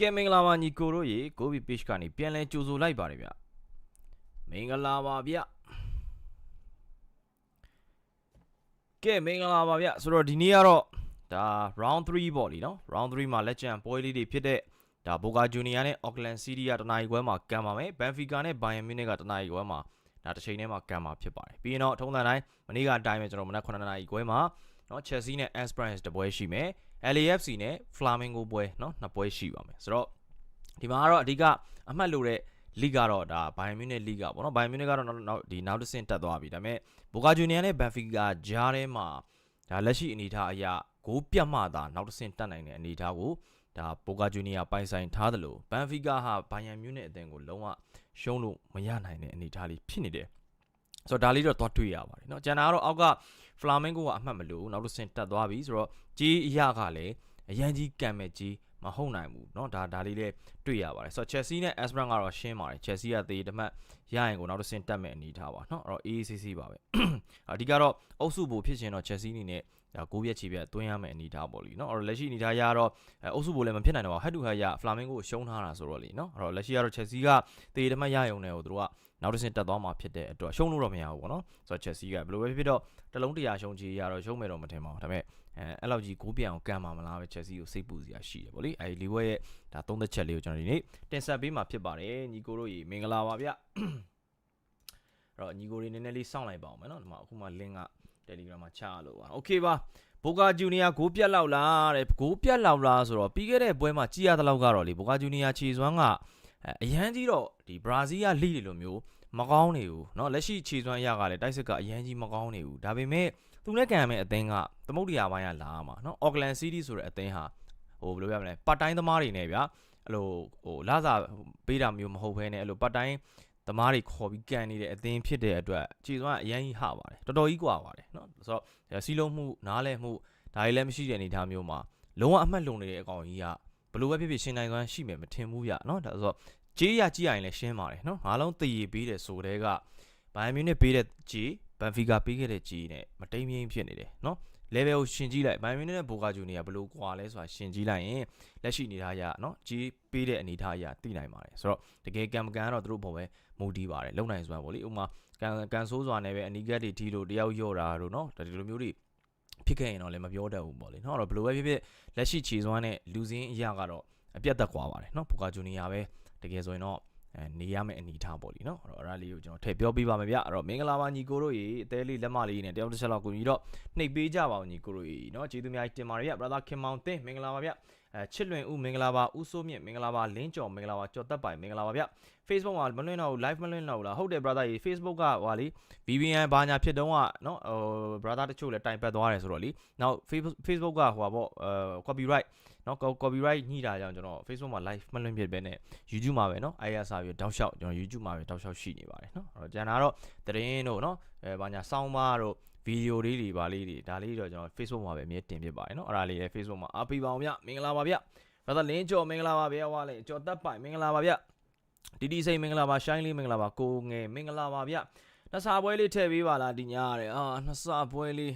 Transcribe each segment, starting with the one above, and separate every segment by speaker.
Speaker 1: ကဲမင်္ဂလာပါညီကိုတို့ရေကိုဘီ page ကနေပြန်လဲကြိုဆိုလိုက်ပါတယ်ဗျမင်္ဂလာပါဗျကဲမင်္ဂလာပါဗျဆိုတော့ဒီနေ့ကတော့ဒါ round 3ပေါ့လीနော် round 3မှာလက်ကျန်ပွဲလေးတွေဖြစ်တဲ့ဒါ Boca Junior နဲ့ Auckland City ကတနအီခွဲမှာကန်ပါမယ် Benfica နဲ့ Bayern Munich ကတနအီခွဲမှာဒါတစ်ချိန်တည်းမှာကန်မှာဖြစ်ပါတယ်ပြီးရင်တော့ထုံးစံတိုင်းမနေ့ကအတိုင်းပဲကျွန်တော်မနက်9နာရီခွဲမှာနော် Chelsea နဲ့ Esperance တပွဲရှိမယ် LAFC နဲ့ Flamingo ပွဲเนาะနှစ်ပွဲရှိပါမယ်ဆိုတော့ဒီမှာကတော့အဓိကအမှတ်လို့တဲ့ league ကတော့ဒါ Bayern Munich league ကပေါ့နော် Bayern Munich ကတော့နောက်နောက်ဒီနောက်တစ်ဆင့်တက်သွားပြီဒါပေမဲ့ Boca Juniors နဲ့ Benfica ကြားထဲမှာဒါလက်ရှိအနေအထားအရဂိုးပြတ်မှသာနောက်တစ်ဆင့်တက်နိုင်တဲ့အနေအထားကိုဒါ Boca Juniors ပိုင်ဆိုင်ထားတယ်လို့ Benfica ဟာ Bayern Munich အသင်းကိုလုံးဝရှုံးလို့မရနိုင်တဲ့အနေအထားလေးဖြစ်နေတယ်ဆိုတော့ဒါလေးတော့သွားတွေ့ရပါတယ်เนาะကျန်တာကတော့အောက်က Flamengo ကအမှတ်မလို့နောက်တစ်ဆင့်တက်သွားပြီဆိုတော့ကြီးအရကလည်းအရန်ကြီးကံမဲ့ကြီးမဟုတ်နိုင်ဘူးเนาะဒါဒါလေးလည်းတွေ့ရပါတယ်ဆိုတော့ Chelsea နဲ့ Esperance ကတော့ရှင်းပါတယ် Chelsea ကသေတမတ်ရရင်ကိုနောက်တစ်ဆင့်တက်မဲ့အနေထားပါเนาะအဲ့တော့ AACC ပါပဲအဓိကတော့အုပ်စုဘူဖြစ်ရှင်တော့ Chelsea အနေနဲ့ဒါကိုပြက်ချီပြက်တွင်းရမယ့်အနေထားပေါ့လीเนาะအဲ့တော့လက်ရှိအနေထားရတော့အုပ်စုဘူလည်းမဖြစ်နိုင်တော့ head to head ရ Flamengo ကိုရှုံးထားတာဆိုတော့လीเนาะအဲ့တော့လက်ရှိကတော့ Chelsea ကသေတမတ်ရရုံနဲ့ကိုသူတို့က နောက်တစ်ဆင့်တက်သွားမှာဖြစ်တဲ့အတွက်ရှုံးလို့တော့မရဘူးပေါ့နော်ဆိုတော့ Chelsea ကဘယ်လိုပဲဖြစ်တော့တလုံးတရာရှုံးချေရတော့ရှုံးမယ်တော့မထင်ပါဘူးဒါပေမဲ့အဲအဲ့လောက်ကြီးကိုးပြန်အောင်ကန်မှာမလားပဲ Chelsea ကိုစိတ်ပူစရာရှိတယ်ဗောလေအဲဒီလီဝဲရဲ့ဒါသုံးသက်ချက်လေးကိုကျွန်တော်ဒီနေ့တင်ဆက်ပေးမှာဖြစ်ပါတယ်ညီကိုတို့ရေမင်္ဂလာပါဗျအဲ့တော့ညီကိုတွေနည်းနည်းလေးစောင့်လိုက်ပါအောင်မယ်နော်ဒီမှာအခုမှ link က Telegram မှာချရလို့ပါ Okay ပါဘိုကာဂျူနီယာဂိုးပြတ်လောက်လားတဲ့ဂိုးပြတ်လောက်လားဆိုတော့ပြီးခဲ့တဲ့ပွဲမှာကြည်ရတဲ့လောက်ကတော့လေဘိုကာဂျူနီယာခြေစွမ်းက အရန်ကြီးတော့ဒီဘရာဇီးကလိတွေလိုမျိုးမကောင်းနေဘူးเนาะလက်ရှိခြေစွမ်းရကလည်းတိုက်စစ်ကအရန်ကြီးမကောင်းနေဘူးဒါပေမဲ့သူနဲ့ကံရမယ့်အသင်းကသမုတ်တရားပိုင်းကလာမှာเนาะ Auckland City ဆိုတဲ့အသင်းဟာဟိုဘယ်လိုပြောမလဲပတ်တိုင်းသမားတွေနဲ့ဗျာအဲ့လိုဟိုလာစာပေးတာမျိုးမဟုတ်ဘဲနဲ့အဲ့လိုပတ်တိုင်းသမားတွေခေါ်ပြီးကန်နေတဲ့အသင်းဖြစ်တဲ့အတွက်ခြေစွမ်းအရန်ကြီးဟပါတယ်တော်တော်ကြီးกว่าပါတယ်เนาะဆိုတော့စီလုံးမှုနားလဲမှုဒါတွေလည်းမရှိတဲ့အနေအထားမျိုးမှာလုံးဝအမှတ်လုံနေတဲ့အကောင်ကြီးကဘလို့ပဲဖြစ်ဖြစ်ရှင်နိုင်စွမ်းရှိမယ်မထင်ဘူးဗျเนาะဒါဆိုတော့ ကြေးရကြည့်ရရင်လည်းရှင်းပါတယ်နော်အားလုံးတည်ရပြီးတယ်ဆိုတဲ့ကဘိုင်မြူနစ်ပေးတဲ့ကြေးဘန်ဖီကာပေးခဲ့တဲ့ကြေးနဲ့မတိမ်မြင့်ဖြစ်နေတယ်နော် level ကိုရှင်ကြည့်လိုက်ဘိုင်မြူနစ်နဲ့ဘိုကာဂျူနီယာဘယ်လိုကွာလဲဆိုတာရှင်ကြည့်လိုက်ရင်လက်ရှိအနေအထားရနော်ကြေးပေးတဲ့အနေအထားရသိနိုင်ပါတယ်ဆိုတော့တကယ်ကံမကန်ကတော့သူတို့ဘောပဲမူတည်ပါတယ်လုံနိုင်စွမ်းပေါ့လေဥပမာကန်ကန်ဆိုးစွာနဲ့ပဲအနီကတ်တွေထီလို့တယောက်ယော့တာတို့နော်ဒါဒီလိုမျိုးတွေဖြစ်ခဲ့ရင်တော့လည်းမပြောတတ်ဘူးပေါ့လေနော်အဲ့တော့ဘယ်လိုပဲဖြစ်ဖြစ်လက်ရှိခြေစွမ်းနဲ့လူစင်းအရာကတော့အပြတ်သက်ကွာပါတယ်နော်ဘိုကာဂျူနီယာပဲ တကယ်ဆိုရင်တော့အဲနေရမယ့်အနေထားပေါ့လीเนาะအဲ့တော့အဲ့ဒါလေးကိုကျွန်တော်ထည့်ပြောပြပါမယ်ဗျအဲ့တော့မင်္ဂလာပါညီကိုတို့ရေအသေးလေးလက်မလေးနဲ့တယောက်တစ်ချက်လောက်ကိုညီတော့နှိပ်ပေးကြပါဦးညီကိုတို့ရေเนาะကျေးဇူးများတင်ပါတယ်ဗျ brother ခင်မောင်တင်မင်္ဂလာပါဗျအဲချစ်လွင်ဦးမင်္ဂလာပါဦးစိုးမြင့်မင်္ဂလာပါလင်းကျော်မင်္ဂလာပါကျော်သက်ပိုင်မင်္ဂလာပါဗျ Facebook မှာမလွှင့်တော့ဘူး live မလွှင့်တော့ဘူးလားဟုတ်တယ် brother ရေ Facebook ကဟွာလी VPN ဘာညာဖြစ်တော့ကเนาะဟို brother တချို့လည်းတိုင်ပတ်သွားတယ်ဆိုတော့လीနောက် Facebook ကဟိုပါပေါ့အဲ copyright เนาะ copyright ညှိတာကြောင့်ကျွန်တော် Facebook မှာ live မလွှင့်ဖြစ်ပဲနဲ့ YouTube မှာပဲเนาะ IR စာပြီးတောက်လျှောက်ကျွန်တော် YouTube မှာပဲတောက်လျှောက်ရှိနေပါတယ်เนาะအဲ့တော့ကျန်တာတော့သတင်းတို့เนาะအဲဘာညာစောင်းပါတို့ဗီဒီယိုလေးတွေဗာလေးတွေဒါလေးတော့ကျွန်တော် Facebook မှာပဲအမြဲတင်ပြပါတယ်เนาะအဲ့ဒါလေးလည်း Facebook မှာအားပေးပါအောင်ဗျမင်္ဂလာပါဗျဘာသာလင်းကျော်မင်္ဂလာပါဗျဟွာလေကျော်တက်ပိုင်မင်္ဂလာပါဗျတီတီစိန်မင်္ဂလာပါရှိုင်းလေးမင်္ဂလာပါကိုငယ်မင်္ဂလာပါဗျနှစ်စာပွဲလေးထည့်ပေးပါလားဒီညရတယ်အာနှစ်စာပွဲလေး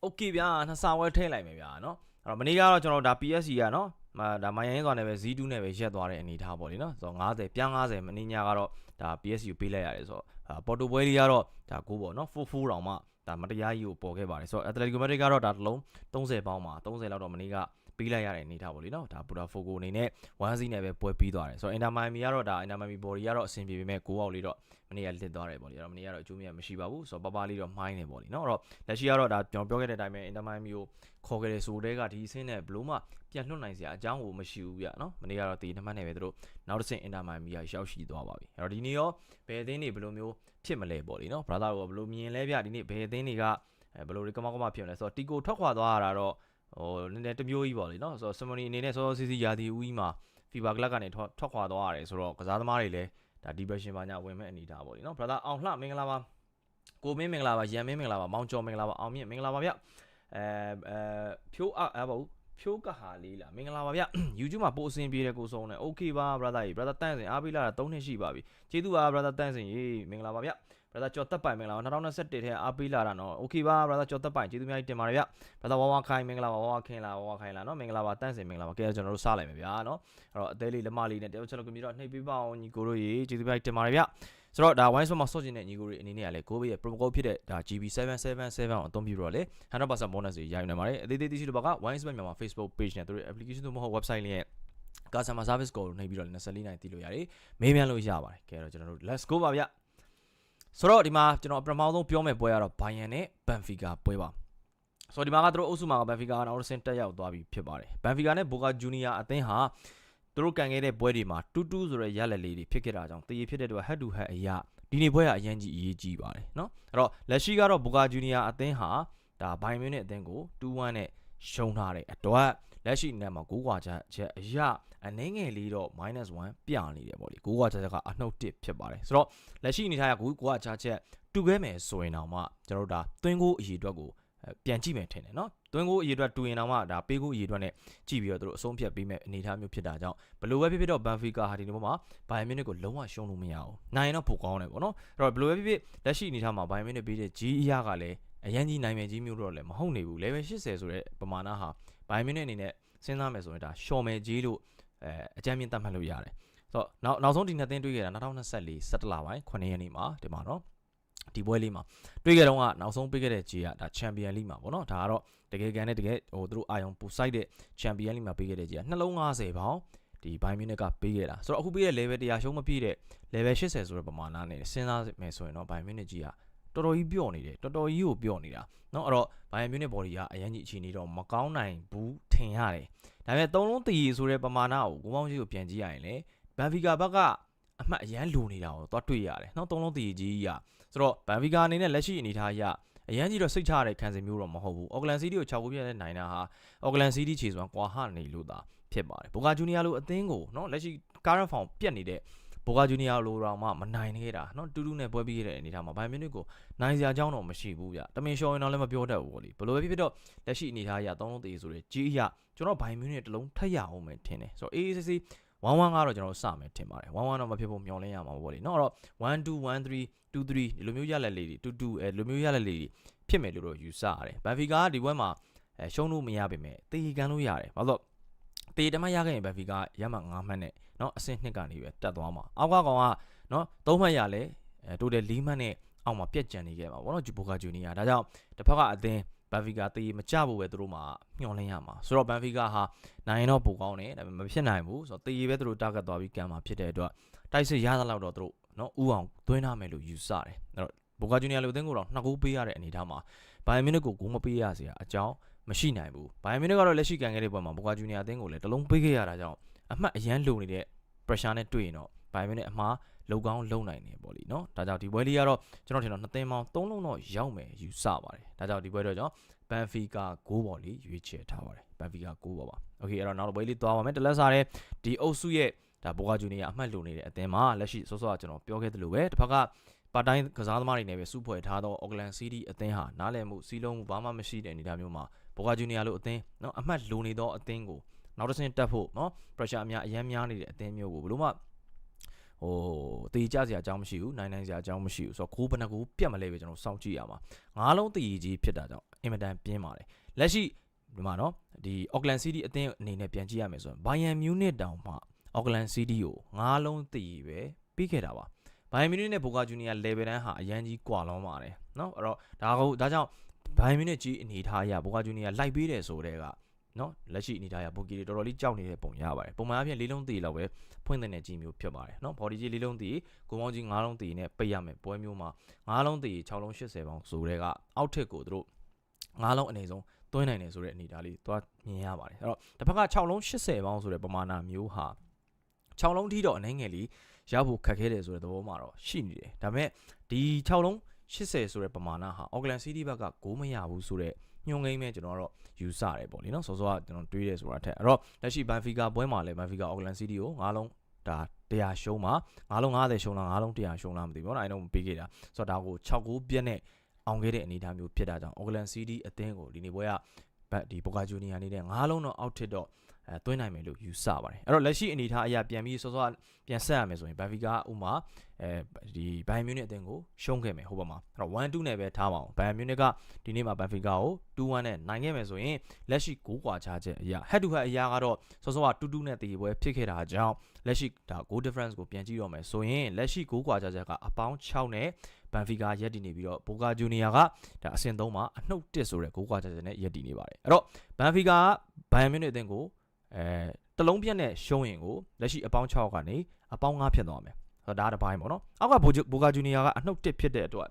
Speaker 1: โอเคဗျာနှစ်စာပွဲထည့်လိုက်မယ်ဗျာเนาะ အဲ့တော့မနေ့ကတော့ကျွန်တော်ဒါ PSC ကနော်မာဒါမိုင်ယန်ကောင်နဲ့ပဲ Z2 နဲ့ပဲရက်သွားတဲ့အနေထားပေါ့လေနော်ဆိုတော့90ပြန်90မနေ့ညကတော့ဒါ PSC ကိုပေးလိုက်ရတယ်ဆိုတော့ပေါ်တိုပွဲလေးကတော့ဒါကိုပေါ့နော်44တောင်မှဒါမတရားကြီးကိုပေါ်ခဲ့ပါတယ်ဆိုတော့ Atletico Madrid ကတော့ဒါတစ်လုံး30ပေါင်းမှာ30လောက်တော့မနေ့က ပေးလိုက်ရတဲ့အနေထားပေါ့လေနော်ဒါ Botafogo အနေနဲ့1 0နဲ့ပဲပွဲပြီးသွားတယ်ဆိုတော့ Inter Miami ကတော့ဒါ Inter Miami body ကတော့အဆင်ပြေပေမဲ့6အောက်လေးတော့မနေ့ကလစ်သွားတယ်ပေါ့လေအဲ့တော့မနေ့ကတော့အကျိုးမြတ်မရှိပါဘူးဆိုတော့ပပလေးတော့မှိုင်းနေပေါ့လေနော်အဲ့တော့လက်ရှိကတော့ဒါကျွန်တော်ပြောခဲ့တဲ့အတိုင်းပဲ Inter Miami ကိုခေါ်ခဲ့တဲ့ဆိုတဲ့ကဒီအဆင်းနဲ့ဘလို့မှပြန်လွှတ်နိုင်စရာအကြောင်းကိုမရှိဘူးဗျနော်မနေ့ကတော့ဒီနှစ်မှတ်နဲ့ပဲသူတို့နောက်တစ်ဆင့် Inter Miami ကရောက်ရှိသွားပါပြီအဲ့တော့ဒီနေ့ရောဘယ်အသင်းတွေဘယ်လိုမျိုးဖြစ်မလဲပေါ့လေနော် brother ကဘယ်လိုမြင်လဲဗျဒီနေ့ဘယ်အသင်းတွေကအဲဘယ်လိုတွေကမောက်ကမဖြစ်မလဲဆိုတော့တီကိုထွက်ခွာသွားရတာတော့ ဟိုနည်းနည်းတမျိုးကြီးပေါ့လေနော်ဆိုတော့ ceremony အနေနဲ့စောစောစီးစီးရာသီဦးကြီးမှာ FIBA club ကနေထွက်ခွာသွားရတယ်ဆိုတော့ကစားသမားတွေလည်းဒါ depression ဘာညာဝင်မဲ့အနေထားပေါ့လေနော် brother အောင်လှမင်္ဂလာပါကိုမင်းမင်္ဂလာပါရန်မင်းမင်္ဂလာပါမောင်ကျော်မင်္ဂလာပါအောင်မြင့်မင်္ဂလာပါဗျအဲအဲဖြိုးအအဲပါဘူးဖြိုးကဟာလေးလားမင်္ဂလာပါဗျ YouTube မှာပို့အဆင်ပြေတယ်ကိုဆုံးတယ် Okay ပါ brother ကြီး brother တန့်စင်အားပေးလာတာ3နှစ်ရှိပါပြီကျေးဇူးပါ brother တန့်စင်ကြီးမင်္ဂလာပါဗျ brother ကျော်သက်ပိုင်မင်္ဂလာပါ2021ထဲအားပေးလာတာနော် okay ပါ brother ကျော်သက်ပိုင်ကျေးဇူးများကြီးတင်ပါတယ်ဗျ brother ဝါဝါခိုင်မင်္ဂလာပါဝါဝါခင်လာဝါဝါခိုင်လာနော်မင်္ဂလာပါတန့်စင်မင်္ဂလာပါကဲကျွန်တော်တို့စလိုက်မယ်ဗျာနော်အဲ့တော့အသေးလေးလက်မလေးနဲ့တယောက်ချက်လောက်ကွန်ပျူတာနှိပ်ပေးပါအောင်ညီကိုတို့ရေကျေးဇူးများကြီးတင်ပါတယ်ဗျဆိုတော့ဒါ wine spot မှာဆော့ကျင်တဲ့ညီကိုတွေအနေနဲ့ကလည်းကိုယ့်ရဲ့ promo code ဖြစ်တဲ့ဒါ GB777 ကိုအသုံးပြုတော့လေ100% bonus တွေရယူနိုင်ပါတယ်အသေးသေးသိရှိလို့ပါက wine spot မြန်မာ Facebook page နဲ့သူတို့ application တို့မဟုတ် website လေးရဲ့ customer service call ကိုနှိပ်ပြီးတော့24နိုင်တည်လို့ရတယ်မေးမြန်းလို့ရပါတယ်ကဲတော့ကျွန်တော်တို့ let's go ပါဗျ ဆိုတော့ဒီမှာကျွန်တော်ပထမဆုံးပြောမယ့်ပွဲကတော့ Bayern နဲ့ Benfica ပွဲပါဆိုတော့ဒီမှာကသူတို့အုပ်စုမှာက Benfica ကနောက်တစ်ဆင့်တက်ရောက်သွားပြီဖြစ်ပါတယ် Benfica နဲ့ Boca Junior အသင်းဟာသူတို့ကန်ခဲ့တဲ့ပွဲတွေမှာ2-2ဆိုတဲ့ရလက်လေးတွေဖြစ်ခဲ့တာကြောင့်တည်ရဖြစ်တဲ့အတွက် head to head အရာဒီနေ့ပွဲကအရင်ကြီးအရေးကြီးပါတယ်เนาะအဲ့တော့လက်ရှိကတော့ Boca Junior အသင်းဟာဒါ Bayern Munich အသင်းကို2-1နဲ့ရှုံးထားတဲ့အတွက် လက်ရှိနံပါတ်6ခွာချက်ချက်အရအနည်းငယ်လေးတော့ -1 ပြနေတယ်ပေါ့လေ6ခွာချက်ချက်ကအနှုတ်1ဖြစ်ပါတယ်ဆိုတော့လက်ရှိအနေထားက6ခွာချက်ချက်တူခဲ့မယ်ဆိုရင်တော့မှကျွန်တော်တို့ဒါသွင်းကိုအရေအတွက်ကိုပြန်ကြည့်မယ်ထင်တယ်နော်သွင်းကိုအရေအတွက်တူရင်တော့မှဒါပေးကိုအရေအတွက်နဲ့ကြည့်ပြီးတော့တို့အဆုံးဖြတ်ပေးမယ်အနေအထားမျိုးဖြစ်တာကြောင့်ဘလို့ပဲဖြစ်ဖြစ်တော့ Benfica ဟာဒီနေ့မှာ Bayern Munich ကိုလုံးဝရှုံးလို့မရဘူးနိုင်ရင်တော့ပိုကောင်းတယ်ပေါ့နော်အဲ့တော့ဘလို့ပဲဖြစ်ဖြစ်လက်ရှိအနေအထားမှာ Bayern Munich ပေးတဲ့ G အရာကလည်း အရန်ကြီးနိုင်မယ်ကြီးမျိုးတော့လည်းမဟုတ်နေဘူး level 80ဆိုတဲ့ပမာဏဟာ Bayern Munich အနေနဲ့စဉ်းစားမယ်ဆိုရင်ဒါရှော်မယ်ကြီးလို့အဲအကြမ်းမြင့်တတ်မှတ်လို့ရတယ်ဆိုတော့နောက်နောက်ဆုံးဒီနှစ်သင်းတွေ့ခဲ့တာ2024 17လပိုင်း9ရက်နေ့မှာဒီမှာနော်ဒီပွဲလေးမှာတွေ့ခဲ့တော့ကနောက်ဆုံးပေးခဲ့တဲ့ဂျီကဒါချန်ပီယံလိမှာပေါ့နော်ဒါကတော့တကယ်ကန်နဲ့တကယ်ဟိုသူတို့အာယုံပူဆိုင်တဲ့ချန်ပီယံလိမှာပေးခဲ့တဲ့ဂျီကနှလုံး90ပေါင်ဒီဘိုင်မြူနစ်ကပေးခဲ့တာဆိုတော့အခုပေးတဲ့ level 100ရှုံးမပြည့်တဲ့ level 80ဆိုတဲ့ပမာဏနဲ့စဉ်းစားမယ်ဆိုရင်တော့ဘိုင်မြူနစ်ကြီးက တော်တော်ကြီးပြော့နေတယ်တော်တော်ကြီးကိုပြော့နေတာเนาะအဲ့တော့ဘိုင်မြူနစ် body ကအရင်ကြီးအခြေအနေတော့မကောင်းနိုင်ဘူးထင်ရတယ်ဒါပေမဲ့သုံးလုံးတည်ဆိုတဲ့ပမာဏကိုကိုမောင်ကြီးကိုပြန်ကြည့်ရရင်လေဘန်ဖီကာဘက်ကအမှတ်အရန်လိုနေတာကိုသွားတွေ့ရတယ်เนาะသုံးလုံးတည်ကြီးကဆိုတော့ဘန်ဖီကာအနေနဲ့လက်ရှိအနေထားအရအရန်ကြီးတော့စိတ်ချရတဲ့ခံစားမျိုးတော့မဟုတ်ဘူးအော်ကလန်စီးတီးကို6ခုပြည့်တဲ့နိုင်တာဟာအော်ကလန်စီးတီးခြေစွမ်းကွာဟနေလို့သာဖြစ်ပါတယ်ဘိုကာဂျူနီယာလိုအသင်းကိုเนาะလက်ရှိ current form ပြတ်နေတဲ့ ဘိုကာဂျူနီယာလိုတော့မှမနိုင်ခဲ့တာเนาะတူတူနဲ့ပွဲပြီးခဲ့တဲ့အနေထားမှာဘိုင်မြူနစ်ကိုနိုင်စရာအကြောင်းတော့မရှိဘူးဗျတမင်ရှော်ရင်တော့လည်းမပြောတတ်ဘူးဗောလေဘယ်လိုပဲဖြစ်ဖြစ်တော့လက်ရှိအနေထားအရသုံးလုံးတည်ဆိုတဲ့ကြီးအရကျွန်တော်ဘိုင်မြူနစ်တလုံးထက်ရအောင်မယ်ထင်တယ်ဆိုတော့အေးအေးဆေးဆေး1 1ကတော့ကျွန်တော်စမယ်ထင်ပါတယ်1 1တော့မဖြစ်ဖို့မျှော်လင့်ရမှာပေါ့လေเนาะအဲ့တော့1 2 1 3 2 3ဒီလိုမျိုးရလက်လေးတွေ2 2အဲလိုမျိုးရလက်လေးတွေဖြစ်မယ်လို့တော့ယူဆရတယ်ဘန်ဖီကာကဒီဘွဲမှာအဲရှုံးလို့မရပါမယ်တေကန်လို့ရတယ်ဘာလို့ တေတမရခဲ့ရင်ဘန်ဖီကာရမှ9မှတ်နဲ့เนาะအဆင့်2ကနေပဲတက်သွားမှာအောက်ကကောင်ကเนาะ3မှတ်ရလဲအဲတိုတယ်4မှတ်နဲ့အောက်မှာပြက်ကြံနေခဲ့ပါဘောเนาะဂျူဘိုကာဂျူနီယာဒါကြောင့်တစ်ဖက်ကအသင်းဘန်ဖီကာတေးမကြဖို့ပဲသူတို့မှာမျှော်လင့်ရမှာဆိုတော့ဘန်ဖီကာဟာနိုင်ရင်တော့ပိုကောင်းတယ်ဒါပေမဲ့မဖြစ်နိုင်ဘူးဆိုတော့တေးပဲသူတို့တာဂတ်သွားပြီးကံမှာဖြစ်တဲ့အတွက်တိုက်စစ်ရသလောက်တော့သူတို့เนาะဥအောင်သွင်းထားမယ်လို့ယူဆတယ်အဲ့တော့ဘိုကာဂျူနီယာလိုအသင်းကိုတော့နှစ်ဂိုးပေးရတဲ့အနေအထားမှာဘိုင်ယန်မြူနစ်ကိုဂိုးမပေးရစရာအကြောင်း မရှိနိုင်ဘူးဘိုင်ယန်မြူနစ်ကတော့လက်ရှိကန်ခဲ့တဲ့ဘက်မှာဘိုကာဂျူနီယာအသင်းကိုလည်းတလုံးပေးခဲ့ရတာကြောင့်အမှတ်အရန်လုံနေတဲ့ pressure နဲ့တွေ့ရင်တော့ဘိုင်ယန်မြူနစ်အမှားလုံကောင်းလုံနိုင်နေပေါ့လीနော်ဒါကြောင့်ဒီပွဲလေးကတော့ကျွန်တော်ထင်တော့နှစ်သင်းပေါင်း၃လုံးတော့ရောက်မယ်ယူဆပါတယ်ဒါကြောင့်ဒီပွဲတော့ကျွန်တော်ဘန်ဖီကာဂိုးပေါ့လीရွေးချယ်ထားပါတယ်ဘန်ဖီကာဂိုးပါပါโอเคအဲ့တော့နောက်တစ်ပွဲလေးသွားပါမယ်တလက်စားတဲ့ဒီအုပ်စုရဲ့ဒါဘောဂါဂျူနီယာအမှတ်လုံနေတဲ့အသင်းမှာလက်ရှိစောစောကကျွန်တော်ပြောခဲ့သလိုပဲတစ်ဖက်ကပါတိုင်းကစားသမားတွေနဲ့ပဲစုဖွဲ့ထားသောအော်ကလန်စီးတီးအသင်းဟာနားလည်မှုစီးလုံးမှုဘာမှမရှိတဲ့အနေအထားမျိုးမှာ ဘောဂါဂျူနီယာလိုအသင်းเนาะအမှတ်လုံနေသောအသင်းကိုနောက်တစ်ဆင့်တက်ဖို့เนาะ pressure အများအများများနေတဲ့အသင်းမျိုးကိုဘယ်လို့မှဟိုတေးကြစရာအကြောင်းမရှိဘူးနိုင်နိုင်စရာအကြောင်းမရှိဘူးဆိုတော့ကိုးဘယ်နှကူပြတ်မလဲပဲကျွန်တော်စောင့်ကြည့်ရမှာငါးလုံးတေးကြီးဖြစ်တာကြောင့်အင်မတန်ပြင်းပါတယ်လက်ရှိဒီမှာနော်ဒီ Auckland City အသင်းအနေနဲ့ပြန်ကြည့်ရမယ်ဆိုရင် Bayern Munich တောင်မှ Auckland City ကိုငါးလုံးတေးပဲပြီးခဲ့တာပါ Bayern Munich နဲ့ Boca Juniors level တန်းဟာအရန်ကြီးကွာလုံးပါတယ်နော်အဲ့တော့ဒါကိုဒါကြောင့် Bayern Munich ကြီးအနေထားအရ Boca Juniors လိုက်ပေးတယ်ဆိုတဲ့ကနော်လက်ရှိအနေထားရဘိုကီတွေတော်တော်လေးကြောက်နေတဲ့ပုံရပါတယ်ပုံမှန်အပြင်လေးလုံးတည်လောက်ပဲဖွင့်တဲ့ကြီးမျိုးဖြစ်ပါတယ်နော် body ကြီးလေးလုံးတည်ကိုမောင်းကြီး9လုံးတည်နဲ့ပိတ်ရမယ်ပွဲမျိုးမှာ9လုံးတည်6လုံး80ပေါင်ဆိုတဲ့ကအောက်ထစ်ကိုသူတို့9လုံးအနေဆုံးသွင်းနိုင်တယ်ဆိုတဲ့အနေအထားလေးသွားမြင်ရပါတယ်အဲ့တော့တစ်ဖက်က6လုံး80ပေါင်ဆိုတဲ့ပမာဏမျိုးဟာ6လုံးထိတော့အနေငယ်လေးရဖို့ခက်ခဲတယ်ဆိုတဲ့သဘောမှာတော့ရှိနေတယ်ဒါပေမဲ့ဒီ6လုံး 80ဆိုတဲ့ပမာဏဟာ Auckland City ဘက်ကဂိုးမရဘူးဆိုတော့ညှုံငိမ့်မဲ့ကျွန်တော်ကတော့ယူဆတယ်ပေါ့လေနော်စောစောကကျွန်တော်တွေးတယ်ဆိုတာထက်အဲ့တော့လက်ရှိ Benfica ပွဲမှာလည်း Benfica Auckland City ကို၅လုံးဒါ100ရှုံးမှာ၅လုံး90ရှုံးလား၅လုံး100ရှုံးလားမသိဘူးပေါ့နော်အဲတော့ပေးခဲ့တာဆိုတော့ဒါကို6ဂိုးပြက်နဲ့အောင်ခဲ့တဲ့အနေအထားမျိုးဖြစ်တာကြောင့် Auckland City အသင်းကိုဒီနေ့ပွဲကဒီ Boca Juniors အနေနဲ့၅လုံးတော့ out ထစ်တော့ အဲသွင်းနိုင်မယ်လို့ယူဆပါတယ်အဲ့တော့လက်ရှိအနေအထားအရာပြန်ပြီးစောစောပြန်ဆက်ရမယ်ဆိုရင်ဘက်ဖီကဥမာအဲဒီဘိုင်မြူနစ်အသင်းကိုရှုံးခဲ့မယ်ဟိုဘက်မှာအဲ့တော့1-2နဲ့ပဲထားပါအောင်ဘိုင်မြူနစ်ကဒီနေ့မှာဘက်ဖီကာကို2-1နဲ့နိုင်ခဲ့မယ်ဆိုရင်လက်ရှိ6ကွာခြားချက်အရာ head to head အရာကတော့စောစောက2-2နဲ့တည်ပွဲဖြစ်ခဲ့တာကြောင့်လက်ရှိဒါ goal difference ကိုပြန်ကြည့်ရမယ်ဆိုရင်လက်ရှိ6ကွာခြားချက်ကအပေါင်း6နဲ့ဘန်ဖီကာရက်တည်နေပြီးတော့ဘိုကာဂျူနီယာကဒါအဆင့်3မှာအနှုတ်1ဆိုတဲ့6ကွာခြားချက်နဲ့ရက်တည်နေပါတယ်အဲ့တော့ဘန်ဖီကာကဘိုင်မြူနစ်အသင်းကို အဲတလုံးပြတ်နဲ့ရှုံးရင်ကိုလက်ရှိအပေါင်း6ကနေအပေါင်း9ဖြစ်သွားမယ်ဆိုတော့ဒါတစ်ပိုင်းပေါ့နော်အောက်ကဘိုကာဂျူနီယာကအနှုတ်1ဖြစ်တဲ့အတွက်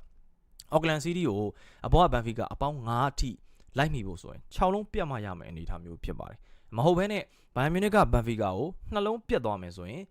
Speaker 1: အော့ကလန်စီးတီးကိုအပေါ်ကဘန်ဖီကာအပေါင်း9အထိလိုက်မိဖို့ဆိုရင်6လုံးပြတ်မှရမယ်အနေအထားမျိုးဖြစ်ပါတယ်မဟုတ်ဘဲနဲ့ဘိုင်မြူနစ်ကဘန်ဖီကာကိုနှလုံးပြတ်သွားမယ်ဆိုရင်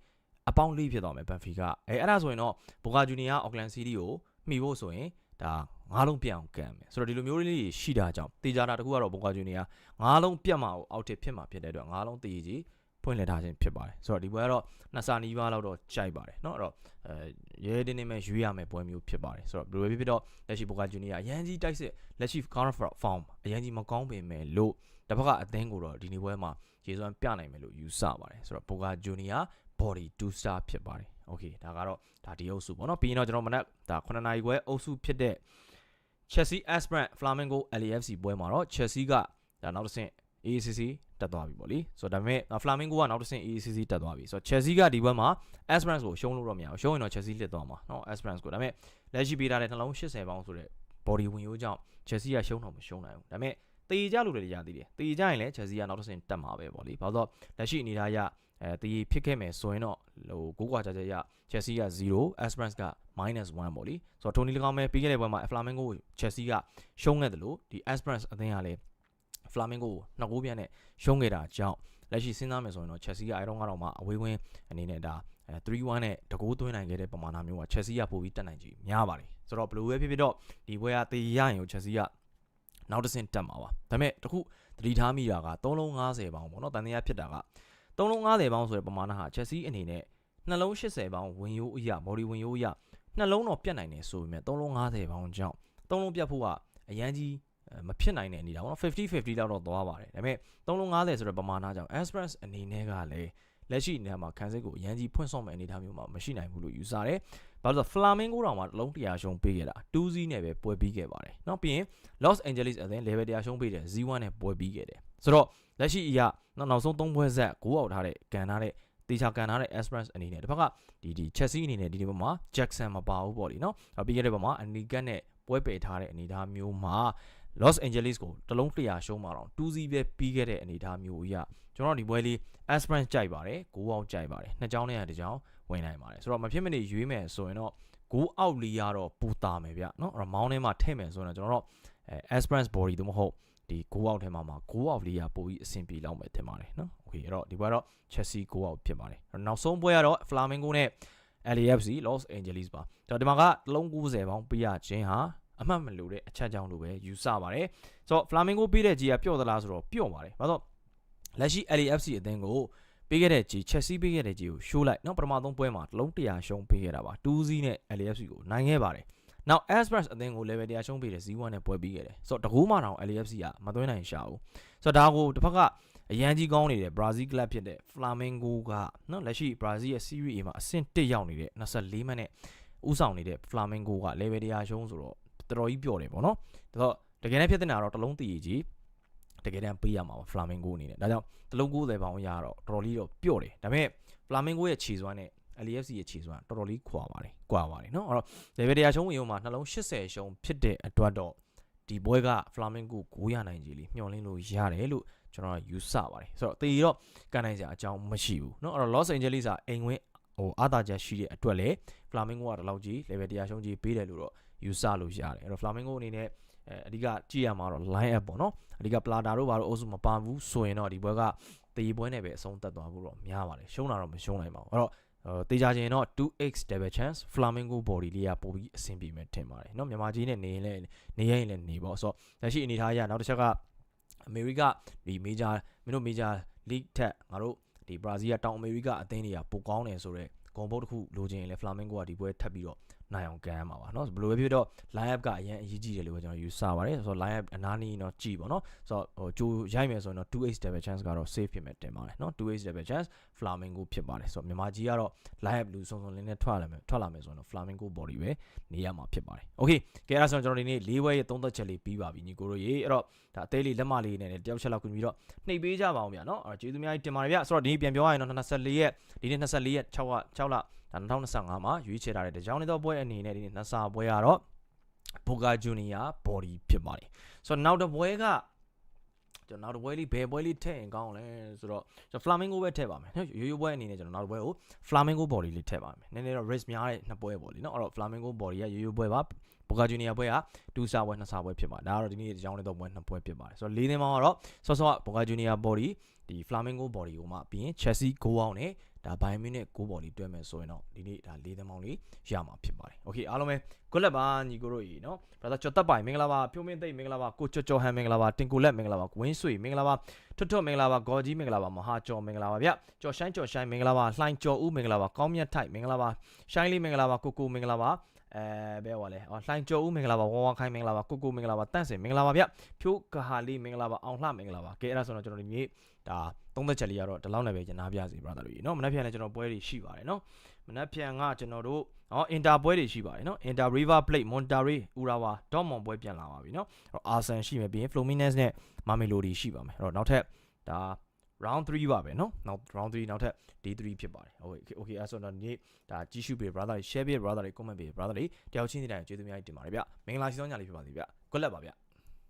Speaker 1: အပေါင်း၄ဖြစ်သွားမယ်ဘန်ဖီကာအဲအဲ့ဒါဆိုရင်တော့ဘိုကာဂျူနီယာအော့ကလန်စီးတီးကိုမှီဖို့ဆိုရင်ဒါ ငါးလုံးပြတ်အောင်ကန်မယ်ဆိုတော့ဒီလိုမျိုးလေးရှိတာကြောင့်တေချာတာတခုကတော့ဘိုကာဂျူနီယာငါးလုံးပြတ်မှာကိုအောက်တစ်ဖြစ်မှာဖြစ်တဲ့အတွက်ငါးလုံးတည်ကြီးဖွင့်လှစ်ထားခြင်းဖြစ်ပါတယ်ဆိုတော့ဒီပွဲကတော့နှစ်စာနီးပါးလောက်တော့ကြိုက်ပါတယ်เนาะအဲ့တော့အဲရဲတင်းနေမဲ့ရွေးရမယ်ပွဲမျိုးဖြစ်ပါတယ်ဆိုတော့ဘယ်လိုဖြစ်ဖြစ်တော့လက်ရှိဘိုကာဂျူနီယာအရန်ကြီးတိုက်စစ်လက်ရှိ counter form အရန်ကြီးမကောင်းပေမဲ့လို့တစ်ဖက်ကအသင်းကိုတော့ဒီနေ့ပွဲမှာရေစွမ်းပြနိုင်မယ်လို့ယူဆပါတယ်ဆိုတော့ဘိုကာဂျူနီယာ body 2 star ဖြစ်ပါတယ်โอเคဒါကတော့ဒါဒီအုပ်စုပေါ့เนาะပြီးရင်တော့ကျွန်တော်မနက်ဒါ9နာရီခွဲအုပ်စုဖြစ်တဲ့ Chelsea Aspirant Flamengo LAFC ပွဲမှာတော့ Chelsea ကဒါနောက်တစ်ဆင့် AACC တက်သွားပြီပေါ့လေဆိုတော့ဒါပေမဲ့ Flamengo ကနောက်တစ်ဆင့် AACC တက်သွားပြီဆိုတော့ Chelsea ကဒီဘက်မှာ Aspirant ကိုရှုံးလို့တော့မရဘူးရှုံးရင်တော့ Chelsea လစ်သွားမှာเนาะ Aspirant ကိုဒါပေမဲ့လက်ရှိပေးထားတဲ့နှလုံး80ပေါင်းဆိုတဲ့ body ဝင်ရိုးကြောင့် Chelsea ကရှုံးတော့မရှုံးနိုင်ဘူးဒါပေမဲ့တေကြလို့လည်းရသေးတယ်တေကြရင်လည်း Chelsea ကနောက်တစ်ဆင့်တက်မှာပဲပေါ့လေဘာလို့လက်ရှိအနေထားရ အဲတေဖြစ်ခဲ့မယ်ဆိုရင်တော့ဟိုကိုကွာကြကြရ Chelsea က0 Esperance က -1 ပေါ့လေဆိုတော့ထိုနီလကောင်ပဲပြီးခဲ့တဲ့ပွဲမှာ Flamengo ကို Chelsea ကရှုံးခဲ့တယ်လို့ဒီ Esperance အသင်းကလည်း Flamengo ကိုနှစ်ဂိုးပြတ်နဲ့ရှုံးခဲ့တာကြောင့်လက်ရှိစဉ်းစားမယ်ဆိုရင်တော့ Chelsea ကအဲတော့ကတော့မှအဝေးဝင်းအနေနဲ့ဒါအဲ3-1နဲ့တကိုးသွင်းနိုင်ခဲ့တဲ့ပမာဏမျိုးက Chelsea ကပိုပြီးတက်နိုင်ကြီးများပါတယ်ဆိုတော့ဘယ်လိုပဲဖြစ်ဖြစ်တော့ဒီပွဲကတေးရရင်ကို Chelsea ကနောက်တစ်ဆင့်တက်မှာပါဒါပေမဲ့တခုသတိထားမိတာက3လုံး50ပေါင်းပေါ့နော်တန်တရားဖြစ်တာက 3လုံး50ပေါင်းဆိုတဲ့ပမာဏဟာ Chelsea အနေနဲ့နှလုံး80ပေါင်းဝင်ရိုးအရာ body ဝင်ရိုးအရာနှလုံးတော့ပြတ်နိုင်တယ်ဆိုပေမဲ့3လုံး50ပေါင်းကြောင့်3လုံးပြတ်ဖို့ကအရန်ကြီးမဖြစ်နိုင်တဲ့အနေဒါပေါ့နော်50 50လောက်တော့သွားပါတယ်ဒါပေမဲ့3လုံး50ဆိုတဲ့ပမာဏကြောင့် Express အနေနဲ့ကလည်းလက်ရှိနေရာမှာခံစစ်ကိုအရန်ကြီးဖွင့်ဆော့မဲ့အနေအထားမျိုးမှာမရှိနိုင်ဘူးလို့ယူဆတယ်။ဘာလို့လဲဆိုတော့ Flamingo တောင်မှလုံး100ရှုံးပေးခဲ့တာ2-0နဲ့ပဲပွဲပြီးခဲ့ပါတယ်။နောက်ပြီးရင် Los Angeles အသင်း level 100ရှုံးပေးတယ်0-1နဲ့ပွဲပြီးခဲ့တယ်။ဆိုတော့ လက်ရှိအရာနောက်ဆုံး၃ပွဲဆက်ဂိုးအောက်ထားတဲ့ကန်ထားတဲ့တေချာကန်ထားတဲ့ Esperance အနေနဲ့တစ်ဖက်ကဒီဒီ Chelsea အနေနဲ့ဒီဒီဘက်မှာ Jackson မပါဘူးပေါ့လေနော်ပြီးခဲ့တဲ့ဘက်မှာ Anigan နဲ့ပွဲပယ်ထားတဲ့အနေအထားမျိုးမှာ Los Angeles ကိုတလုံးတရာရှုံးမှာတော့2-0ပဲပြီးခဲ့တဲ့အနေအထားမျိုးကြီးကကျွန်တော်ဒီပွဲလေး Esperance ကြိုက်ပါတယ်၊5အောင်ကြိုက်ပါတယ်။နှစ်ကြောင်းနဲ့ကတစ်ကြောင်းဝင်နိုင်ပါတယ်။ဆိုတော့မဖြစ်မနေရွေးမယ်ဆိုရင်တော့5အောက်လေးရတော့ပူတာမယ်ဗျ။နော်။အဲ့တော့မောင်းထဲမှာထည့်မယ်ဆိုရင်တော့ကျွန်တော်တို့ Esperance Body တို့မဟုတ် ဒီ9အောက်ထဲမှာမှာ9အောက်လေးရပိုပြီးအဆင်ပြေလောက်မယ်ထင်ပါတယ်เนาะโอเคအဲ့တော့ဒီပွဲတော့ Chelsea 9အောက်ဖြစ်ပါတယ်နောက်ဆုံးပွဲကတော့ Flamengo နဲ့ LAFC Los Angeles ပါကျွန်တော်ဒီမှာကတလုံး90ပေါင်းပြရခြင်းဟာအမှတ်မလို့တဲ့အချက်ကြောင့်လို့ပဲယူဆပါတယ်ဆိုတော့ Flamengo ပေးတဲ့ကြီးကပျော့သလားဆိုတော့ပျော့ပါတယ်ဘာလို့လက်ရှိ LAFC အသင်းကိုပေးခဲ့တဲ့ကြီး Chelsea ပေးခဲ့တဲ့ကြီးကိုရှိုးလိုက်เนาะပထမဆုံးပွဲမှာတလုံး100ရှုံးပေးခဲ့တာပါ2-0နဲ့ LAFC ကိုနိုင်ခဲ့ပါတယ် ။ Now Asbras အသင်းကိုလည်းပဲတရားရှုံးပေးတယ်0-1နဲ့ပွဲပြီးခဲ့တယ်။ဆိုတော့တကူးမှတောင် LAFC ကမသွင်းနိုင်ရှာဘူး။ဆိုတော့ဒါကိုတစ်ဖက်ကအရန်ကြီးကောင်းနေတဲ့ Brazil club ဖြစ်တဲ့ Flamengo ကနော်လက်ရှိ Brazil ရဲ့ Serie A မှာအဆင့်1ရောက်နေတဲ့24မှတ်နဲ့ဥဆောင်နေတဲ့ Flamengo ကလည်းပဲတရားရှုံးဆိုတော့တော်တော်ကြီးပျော်တယ်ပေါ့နော်။ဒါတော့တကယ်တမ်းဖြစ်တဲ့နာတော့တလုံးတည်ကြီးတကယ်တမ်းပေးရမှာပါ Flamengo အနေနဲ့ဒါကြောင့်တလုံး90ပေါင်ရတော့တော်တော်လေးတော့ပျော့တယ်ဒါပေမဲ့ Flamengo ရဲ့ခြေစွမ်းနဲ့ LAFC ရဲ့ခြေစွမ်းတော်တော်လေးခွာပါတယ်ကွာပါတယ်เนาะအဲ့တော့ level 100ရှုံးဝင်ရုံမှာနှလုံး80ရှုံးဖြစ်တဲ့အတွက်တော့ဒီပွဲက Flamengo 9ရနိုင်ကြီးလေးမျှော်လင့်လို့ရတယ်လို့ကျွန်တော်ယူဆပါတယ်ဆိုတော့တေတော့ကန်နိုင်စရာအကြောင်းမရှိဘူးเนาะအဲ့တော့ Los Angeles ကအိမ်ဝင်ဟိုအာသာချက်ရှိတဲ့အတွက်လေ Flamengo ကတလောက်ကြီး level 100ရှုံးကြီးပေးတယ်လို့တော့ယူဆလို့ရတယ်အဲ့တော့ Flamengo အနေနဲ့အဲအဓိကကြည့်ရမှာတော့ line up ပေါ့နော်အဓိက Plata တို့ဘာလို့အုပ်စုမပါဘူးဆိုရင်တော့ဒီဘွဲကတေးပွဲနဲ့ပဲအဆုံးသတ်သွားဖို့တော့များပါတယ်ရှုံးတာတော့မရှုံးနိုင်ပါဘူးအဲ့တော့ တေးကြခြင်းတော့ 2x double chance Flamengo body လေးကပိုပြီးအဆင်ပြေမယ်ထင်ပါတယ်เนาะမြန်မာကြီးနဲ့နေရင်လည်းနေရင်လည်းနေပေါ့ဆိုတော့လက်ရှိအနေထားအရနောက်တစ်ချက်ကအမေရိကဒီ major မင်းတို့ major league ထက်ငါတို့ဒီ Brazil ကတောင်အမေရိကအသင်းတွေကပိုကောင်းတယ်ဆိုတော့ဂုံဘုတ်တစ်ခုလိုချင်ရင်လည်း Flamengo ကဒီပွဲထပ်ပြီးတော့ နိုင်အောင်ကန်ရမှာပါเนาะဘယ်လိုပဲဖြစ်တော့ line up ကအရင်အရေးကြီးတယ်လို့ပဲကျွန်တော်ယူဆပါတယ်ဆိုတော့ line up အနားနီးတော့ကြည်ပေါ့เนาะဆိုတော့ဟိုကြိုရိုက်မယ်ဆိုရင်တော့ 2x double chance ကတော့ safe ဖြစ်မယ်တင်ပါတယ်เนาะ 2x double chance flamingo ဖြစ်ပါတယ်ဆိုတော့မြန်မာကြီးကတော့ line up လူစုံစုံလင်းနဲ့ထွက်လာမယ်ထွက်လာမယ်ဆိုရင်တော့ flamingo body ပဲနေရမှာဖြစ်ပါတယ် okay ကဲအဲ့ဒါဆိုရင်ကျွန်တော်ဒီနေ့၄ဝဲရဲ့သုံးသက်ချက်လေးပြီးပါပြီညီကိုတို့ရေအဲ့တော့ဒါအသေးလေးလက်မလေးနဲ့လည်းတယောက်ချက်လောက်ကူပြီးတော့နှိပ်ပေးကြပါအောင်ဗျာเนาะအဲ့တော့ကျေးဇူးများကြီးတင်ပါတယ်ဗျဆိုတော့ဒီနေ့ပြန်ပြောရရင်တော့24ရက်ဒီနေ့24ရက်6လ6လ ဒါ2025မှာရွေးချယ်ထားတဲ့တကြောင်နေတော့ပွဲအနေနဲ့ဒီနေ့နှစ်ဆပွဲကတော့ Boca Junior body ဖြစ်ပါတယ်ဆိုတော့နောက်တစ်ပွဲကကျွန်တော်နောက်တစ်ပွဲလေးဘယ်ပွဲလေးထည့်ရင်ကောင်းလဲဆိုတော့ကျွန်တော် Flamingo ပဲထည့်ပါမယ်နော်ရိုးရိုးပွဲအနေနဲ့ကျွန်တော်နောက်တစ်ပွဲကို Flamingo body လေးထည့်ပါမယ်နည်းနည်းတော့ risk များတဲ့နှစ်ပွဲပေါ့လीနော်အဲ့တော့ Flamingo body ကရိုးရိုးပွဲပါ Boca Junior ပွဲက2စာပွဲ2စာပွဲဖြစ်ပါတယ်ဒါကတော့ဒီနေ့ဒီကြောင်းလေးတော့ပွဲနှစ်ပွဲဖြစ်ပါတယ်ဆိုတော့၄သင်းပေါင်းကတော့ဆော့ဆော့ Boca Junior body ဒီ Flamingo body ကိုမှပြီးရင် Chelsea 6အောင်နဲ့ဒါ Bayern Munich 6ဘော်လေးတွဲမယ်ဆိုရင်တော့ဒီနေ့ဒါ၄သင်းပေါင်းလေးရမှာဖြစ်ပါတယ်။ Okay အားလုံးပဲ good luck ပါညီကိုတို့ကြီးနော်။ brother ကျော်တက်ပိုင်မင်္ဂလာပါဖြိုးမင်းသိမ့်မင်္ဂလာပါကိုကျော်ကျော်ဟန်မင်္ဂလာပါတင်ကိုလက်မင်္ဂလာပါဝင်းဆွေမင်္ဂလာပါထွတ်ထွတ်မင်္ဂလာပါဂေါ်ကြီးမင်္ဂလာပါမဟာကျော်မင်္ဂလာပါဗျ။ကျော်ဆိုင်ကျော်ဆိုင်မင်္ဂလာပါလှိုင်းကျော်ဦးမင်္ဂလာပါကောင်းမြတ်ထိုက်မင်္ဂလာပါရှိုင်းလေးမင်္ဂလာပါကိုကိုမင်္ဂလာပါ အဲဘယ်ဟောလဲအော်လှိုင်ကျော်ဦးမင်္ဂလာပါဝဝခိုင်းမင်္ဂလာပါကိုကိုမင်္ဂလာပါတန့်စင်မင်္ဂလာပါဗျဖြိုးကဟာလေးမင်္ဂလာပါအောင်လှမင်္ဂလာပါကဲအဲ့ဒါဆိုတော့ကျွန်တော်ဒီနေ့ဒါသုံးသက်ချက်လေးကတော့ဒီလောက်နဲ့ပဲကျနာပြစီ brother တို့ရေနော်မနက်ဖြန်လည်းကျွန်တော်ပွဲတွေရှိပါတယ်နော်မနက်ဖြန်ကကျွန်တော်တို့ဟော Inter ပွဲတွေရှိပါတယ်နော် Inter River Plate Monterrey Urawa Dortmund ပွဲပြန်လာပါပြီနော်အဲ့တော့ Arsenal ရှိမယ်ပြီးရင် Fluminense နဲ့ Mamelodi ရှိပါမယ်အဲ့တော့နောက်ထပ်ဒါ round 3ပါပဲเนาะနောက် round 3နောက်ထပ် day 3ဖြစ်ပါတယ် okay okay အဲ့ဆိုတော့ဒီနေ့ဒါကြီးစုပေး brother တွေ share ပေး brother တွေ comment ပေး brother တွေတယောက်ချင်းစီတိုင်းကျေးဇူးများကြီးတင်ပါတယ်ဗျမင်္ဂလာရှိသောညလေးဖြစ်ပါစေဗျ good luck ပါဗျ